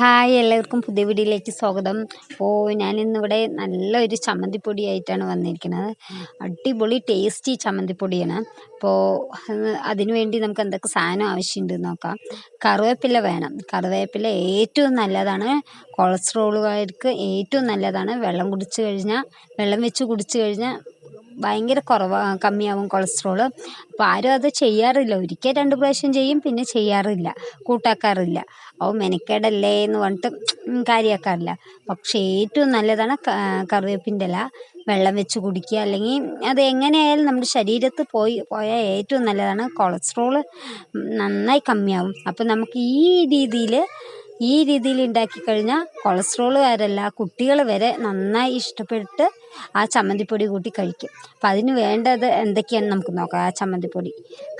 Hi എല്ലാവർക്കും പുതിയ വീഡിയോയിലേക്ക് സ്വാഗതം. അപ്പോൾ ഞാനിന്നിവിടെ നല്ലൊരു ചമ്മന്തിപ്പൊടി ആയിട്ടാണ് വന്നിരിക്കുന്നത്. അടിപൊളി ടേസ്റ്റി ചമ്മന്തിപ്പൊടിയാണ്. അപ്പോൾ അതിനുവേണ്ടി നമുക്ക് എന്തൊക്കെ സാധനം ആവശ്യമുണ്ട് നോക്കാം. കറിവേപ്പില വേണം. കറിവേപ്പില ഏറ്റവും നല്ലതാണ്. കൊളസ്ട്രോളുകാർക്ക് ഏറ്റവും നല്ലതാണ്. വെള്ളം കുടിച്ച് കഴിഞ്ഞാൽ വെള്ളം വെച്ച് കുടിച്ച് കഴിഞ്ഞാൽ ഭയങ്കര കുറവ് കമ്മിയാവും കൊളസ്ട്രോൾ അപ്പോൾ ആരും അത് ചെയ്യാറില്ല. ഒരിക്കൽ രണ്ട് പ്രാവശ്യം ചെയ്യും പിന്നെ ചെയ്യാറില്ല. കൂട്ടാക്കാറില്ല. അപ്പോൾ മെനക്കേടല്ലേ എന്ന് പറഞ്ഞിട്ട് കാര്യമാക്കാറില്ല പക്ഷേ ഏറ്റവും നല്ലതാണ് കറിവേപ്പിന്റെ ഇല. വെള്ളം വെച്ച് കുടിക്കുക. അല്ലെങ്കിൽ അത് എങ്ങനെയായാലും നമ്മുടെ ശരീരത്ത് പോയി പോയാൽ ഏറ്റവും നല്ലതാണ് കൊളസ്ട്രോൾ നന്നായി കമ്മിയാവും. അപ്പോൾ നമുക്ക് ഈ രീതിയിൽ ഈ രീതിയിൽ ഉണ്ടാക്കി കഴിഞ്ഞാൽ കൊളസ്ട്രോളുകാരല്ല കുട്ടികൾ വരെ നന്നായി ഇഷ്ടപ്പെട്ട് ആ ചമ്മന്തിപ്പൊടി കൂട്ടി കഴിക്കും. അപ്പം അതിന് വേണ്ടത് എന്തൊക്കെയാണെന്ന് നമുക്ക് നോക്കാം. ആ ചമ്മന്തിപ്പൊടി.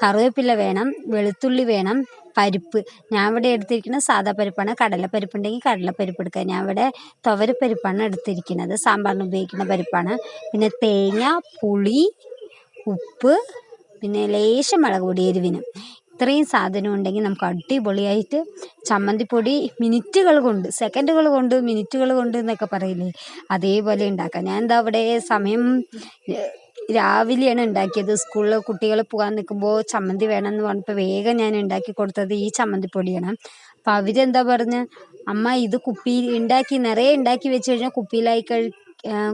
കറിവേപ്പില വേണം വെളുത്തുള്ളി വേണം പരിപ്പ്. ഞാൻ ഇവിടെ എടുത്തിരിക്കുന്നത് സാധാ പരിപ്പാണ്. കടലപ്പരിപ്പ് ഉണ്ടെങ്കിൽ കടലപ്പരിപ്പ് എടുക്കുക. ഞാൻ ഇവിടെ തുവരപ്പരിപ്പാണ് എടുത്തിരിക്കുന്നത്. സാമ്പാറിന് ഉപയോഗിക്കുന്ന പരിപ്പാണ്. പിന്നെ തേങ്ങ പുളി ഉപ്പ് പിന്നെ ലേശം മുളക് പൊടി എരിവിന്. ഇത്രയും സാധനം ഉണ്ടെങ്കിൽ നമുക്ക് അടിപൊളിയായിട്ട് ചമ്മന്തിപ്പൊടി മിനിറ്റുകൾ കൊണ്ട് സെക്കൻഡുകൾ കൊണ്ട് മിനിറ്റുകൾ കൊണ്ട് എന്നൊക്കെ പറയില്ലേ? അതേപോലെ ഉണ്ടാക്കാം. ഞാൻ എന്താ അവിടെ സമയം രാവിലെയാണ് ഉണ്ടാക്കിയത്. സ്കൂളിൽ കുട്ടികൾ പോകാൻ നിൽക്കുമ്പോൾ ചമ്മന്തി വേണമെന്ന് പറഞ്ഞപ്പോൾ വേഗം ഞാൻ ഉണ്ടാക്കി കൊടുത്തത് ഈ ചമ്മന്തിപ്പൊടിയാണ്. അപ്പോൾ അവരെന്താ പറഞ്ഞ് അമ്മ ഇത് കുപ്പിയിൽ ഉണ്ടാക്കി നിറയെ ഉണ്ടാക്കി വെച്ച് കഴിഞ്ഞാൽ കുപ്പിയിലായി കഴി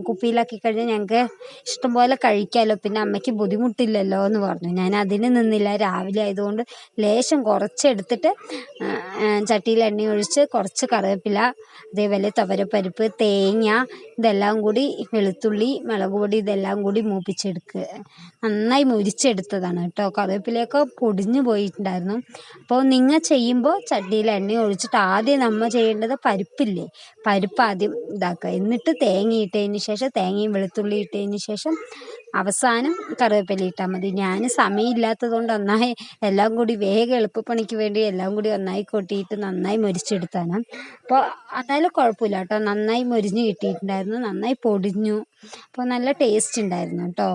കുപ്പിയിലാക്കി കഴിഞ്ഞാൽ ഞങ്ങൾക്ക് ഇഷ്ടംപോലെ കഴിക്കാമല്ലോ പിന്നെ അമ്മയ്ക്ക് ബുദ്ധിമുട്ടില്ലല്ലോ എന്ന് പറഞ്ഞു. ഞാൻ അതിന് നിന്നില്ല. രാവിലെ ആയതുകൊണ്ട് ലേശം കുറച്ചെടുത്തിട്ട് ചട്ടിയിൽ എണ്ണ ഒഴിച്ച് കുറച്ച് കറിവേപ്പില അതേപോലെ തവരപ്പരിപ്പ് തേങ്ങ ഇതെല്ലാം കൂടി വെളുത്തുള്ളി മുളക് പൊടി ഇതെല്ലാം കൂടി മൂപ്പിച്ചെടുക്കുക നന്നായി മുരിച്ചെടുത്തതാണ് കേട്ടോ. കറിവേപ്പിലയൊക്കെ പൊടിഞ്ഞു പോയിട്ടുണ്ടായിരുന്നു. അപ്പോൾ നിങ്ങൾ ചെയ്യുമ്പോൾ ചട്ടിയിൽ എണ്ണ ഒഴിച്ചിട്ട് ആദ്യം നമ്മൾ ചെയ്യേണ്ടത് പരിപ്പില്ലേ? പരിപ്പ് ആദ്യം ഇതാക്കുക. എന്നിട്ട് തേങ്ങ ഇട്ടതിന് ശേഷം തേങ്ങയും വെളുത്തുള്ളി ഇട്ടതിന് ശേഷം അവസാനം കറിവേപ്പില ഇട്ടാൽ മതി. ഞാൻ സമയമില്ലാത്തത് കൊണ്ട് നന്നായി എല്ലാം കൂടി വേഗം എളുപ്പപ്പണിക്ക് വേണ്ടി എല്ലാം കൂടി ഒന്നായി കൊട്ടിയിട്ട് നന്നായി മൊരിച്ചെടുത്താണ്. അപ്പോൾ അതായാലും കുഴപ്പമില്ല കേട്ടോ. നന്നായി മൊരിഞ്ഞ് കിട്ടിയിട്ടുണ്ടായിരുന്നു. നന്നായി പൊടിഞ്ഞു. അപ്പോൾ നല്ല ടേസ്റ്റ് ഉണ്ടായിരുന്നു കേട്ടോ.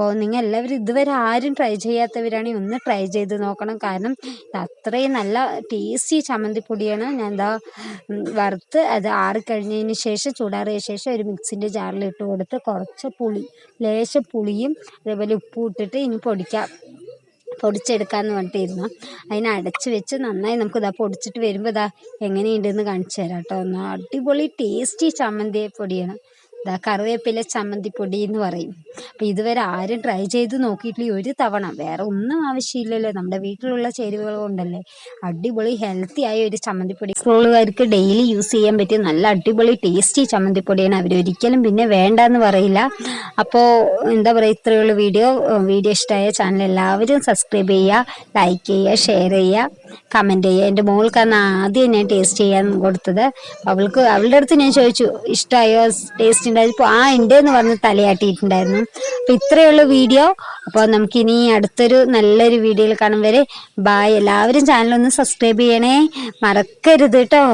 അപ്പോൾ നിങ്ങൾ എല്ലാവരും ഇതുവരെ ആരും ട്രൈ ചെയ്യാത്തവരാണെങ്കിൽ ഒന്ന് ട്രൈ ചെയ്ത് നോക്കണം. കാരണം അത്രയും നല്ല ടേസ്റ്റി ചമ്മന്തിപ്പൊടിയാണ്. ഞാൻ എന്താ വറുത്ത് അത് ആറിക്കഴിഞ്ഞതിന് ശേഷം ചൂടാറിയ ശേഷം ഒരു മിക്സിന്റെ ജാറിൽ ഇട്ട് കൊടുത്ത് കുറച്ച് പുളി ലേശം പുളിയും അതേപോലെ ഉപ്പും ഇട്ടിട്ട് ഇനി പൊടിക്കാം. പൊടിച്ചെടുക്കാമെന്ന് പറഞ്ഞിട്ടിരുന്നു. അതിനെ അടച്ച് വെച്ച് നന്നായി നമുക്ക് ഇതാ പൊടിച്ചിട്ട് വരുമ്പോൾ ഇതാ എങ്ങനെയുണ്ടെന്ന് കാണിച്ചു തരാം കേട്ടോ ഒന്ന് അടിപൊളി ടേസ്റ്റി ചമ്മന്തി പൊടിയാണ് ഇതാ കറിവേപ്പില ചമ്മന്തിപ്പൊടി എന്ന് പറയും. അപ്പം ഇതുവരെ ആരും ട്രൈ ചെയ്ത് നോക്കിയിട്ടില്ല. ഒരു തവണ. വേറെ ഒന്നും ആവശ്യമില്ലല്ലോ. നമ്മുടെ വീട്ടിലുള്ള ചേരുവകൾ കൊണ്ടല്ലേ. അടിപൊളി ഹെൽത്തി ആയ ഒരു ചമ്മന്തിപ്പൊടി. സ്കൂളുകാർക്ക് ഡെയിലി യൂസ് ചെയ്യാൻ പറ്റിയ നല്ല അടിപൊളി ടേസ്റ്റി ചമ്മന്തിപ്പൊടിയാണ് അവരൊരിക്കലും പിന്നെ വേണ്ടെന്ന് പറയില്ല. അപ്പോൾ എന്താ പറയുക ഇത്രയുള്ള വീഡിയോ വീഡിയോ ഇഷ്ടമായ ചാനൽ എല്ലാവരും സബ്സ്ക്രൈബ് ചെയ്യുക ലൈക്ക് ചെയ്യുക ഷെയർ ചെയ്യുക കമന്റ് ചെയ്യുക. എന്റെ മോൾക്കാണ് ആദ്യം ഞാൻ ടേസ്റ്റ് ചെയ്യാൻ കൊടുത്തത്. അവൾക്ക് അവളുടെ അടുത്ത് ഞാൻ ചോദിച്ചു ഇഷ്ടമായോ ടേസ്റ്റ് ഉണ്ടായപ്പോൾ ആ ഉണ്ട് എന്ന് പറഞ്ഞ് തലയാട്ടിയിട്ടുണ്ടായിരുന്നു. അപ്പോൾ ഇത്രയുള്ള വീഡിയോ അപ്പോൾ നമുക്കിനി അടുത്തൊരു നല്ലൊരു വീഡിയോയിൽ കാണും വരെ. ബായ് എല്ലാവരും ചാനലൊന്ന് സബ്സ്ക്രൈബ് ചെയ്യണേ. മറക്കരുത് കേട്ടോ.